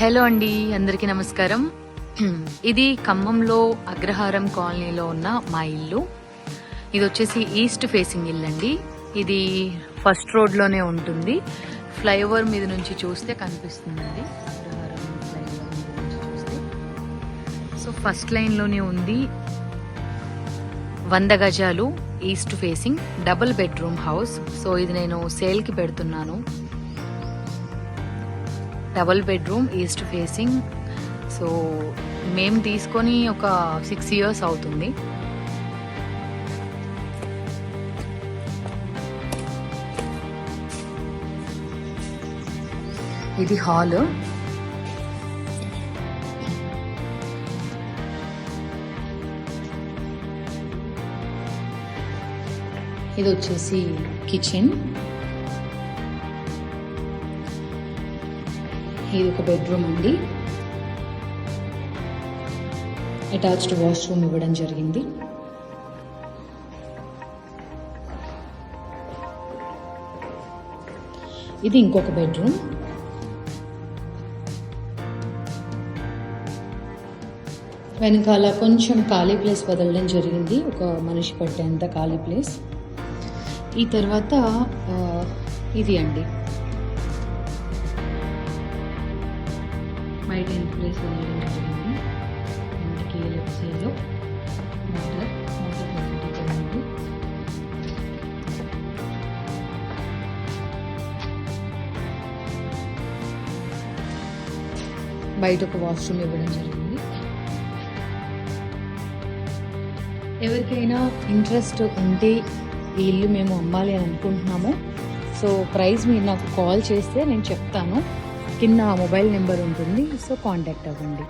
Hello అండి అందరికీ నమస్కారం. ఇది ఖమ్మంలో అగ్రహారం కాలనీలో ఉన్న మా ఇల్లు. ఇది వచ్చేసి ఈస్ట్ ఫేసింగ్ ఇల్లు అండి. ఇది ఫస్ట్ రోడ్లోనే ఉంటుంది. ఫ్లైఓవర్ మీద నుంచి చూస్తే కనిపిస్తుందండి. అగ్రహారం చూస్తే. సో ఫస్ట్ లైన్లోనే ఉంది వంద గజాలు east facing double bedroom house. So ఇది నేను సేల్కి పెడుతున్నాను. Double bedroom east facing. So మేము తీసుకొని ఒక సిక్స్ ఇయర్స్ అవుతుంది. ఇది హాల్. ఇది వచ్చేసి కిచెన్. ఇది ఒక బెడ్రూమ్ అండి. అటాచ్డ్ వాష్రూమ్ ఇవ్వడం జరిగింది. ఇది ఇంకొక బెడ్రూమ్. వెనకాల కొంచెం ఖాళీ ప్లేస్ వదలడం జరిగింది. ఒక మనిషి పట్టేంత ఖాళీ ప్లేస్. ఈ తర్వాత ఇది అండి. బయట ఎంత ప్లేస్ జరిగింది ఇంటికి లెఫ్ట్ సైడ్లో మోటార్ మోటార్ ఫెసిలిటీ చేయండి బయట ఒక వాష్రూమ్ ఇవ్వడం జరిగింది. ఎవరికైనా ఇంట్రెస్ట్ ఉంటే ఈ ఇల్లు మేము అమ్మాలి అని అనుకుంటున్నాము. సో ప్రైస్ మీరు నాకు కాల్ చేస్తే నేను చెప్తాను. కింద మొబైల్ నెంబర్ ఉంటుంది సో కాంటాక్ట్ అవ్వండి.